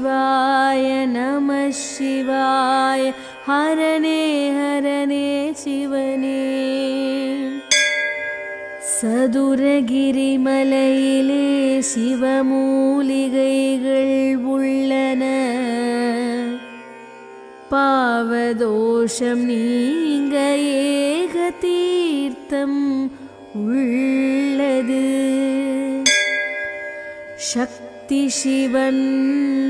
शिवाय नमः शिवाय हरणे हरणे शिवने சதுரகிரிமலையிலே சிவமூலிகைகள் உள்ளன பாவதோஷம் நீங்க ஏக தீர்த்தம் உள்ளது சக்தி சக்தி சிவன்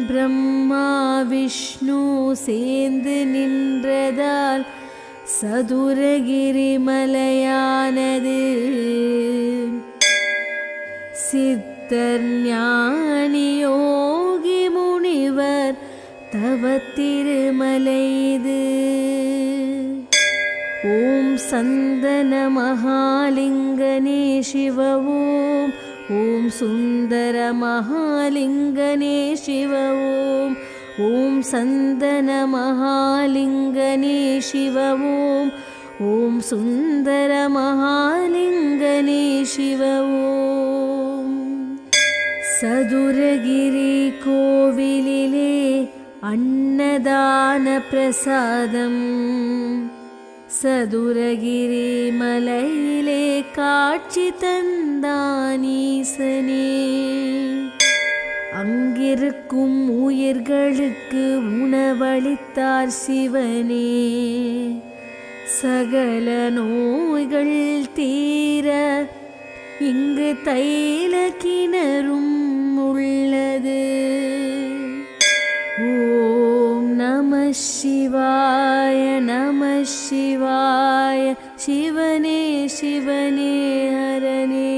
பிரம்மா விஷ்ணு சேர்ந்து நின்றதால் சதுரகிரி மலையானது சித்தர் ஞானி யோகி முனிவர் தவ திருமலை ஓம் சந்தன மகாலிங்கனே சிவ ஓம் ॐ सुन्दरमहालिङ्गने शिव ॐ। ॐ सन्दनमहालिङ्गने शिव ॐ। ॐ सुन्दरमहालिङ्गने शिव ॐ। सदुरगिरिकोविलिले अन्नदानप्रसादम्। சதுரகிரி மலையிலே காட்சி தந்தானீசனே. அங்கிருக்கும் உயிர்களுக்கு உணவளித்தார் சிவனே. சகல நோய்கள் தீர இங்கு தைல கிணறும் உள்ளது. ஓம் நம சிவாய நம சிவாய சிவனே சிவனே ஹரனே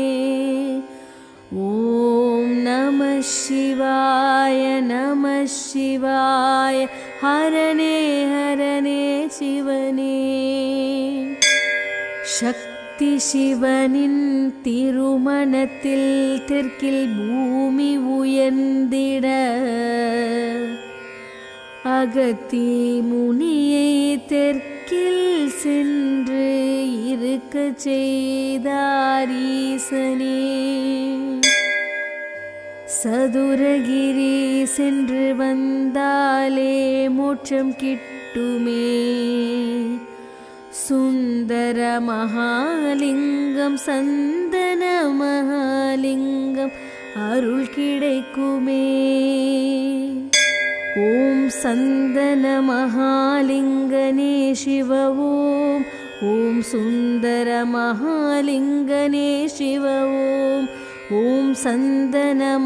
ஓம் நம சிவாய நம சிவாய ஹரனே ஹரனே சிவனே சக்தி சிவனின் திருமணத்தில் தெற்கில் பூமி உயர்ந்திட அகத்தி முனியை தெற்கில் சென்று இருக்க செய்தாரீசனே சதுரகிரி சென்று வந்தாலே மோட்சம் கிட்டுமே. சுந்தர மகாலிங்கம் சந்தன மகாலிங்கம் அருள் கிடைக்குமே. ஓம் सन्दनमहालिङ्गने शिव ॐ ॐ सुन्दरमहालिङ्गने शिव ॐ ॐ सन्दनमहालिङ्गने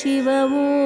शिव ॐ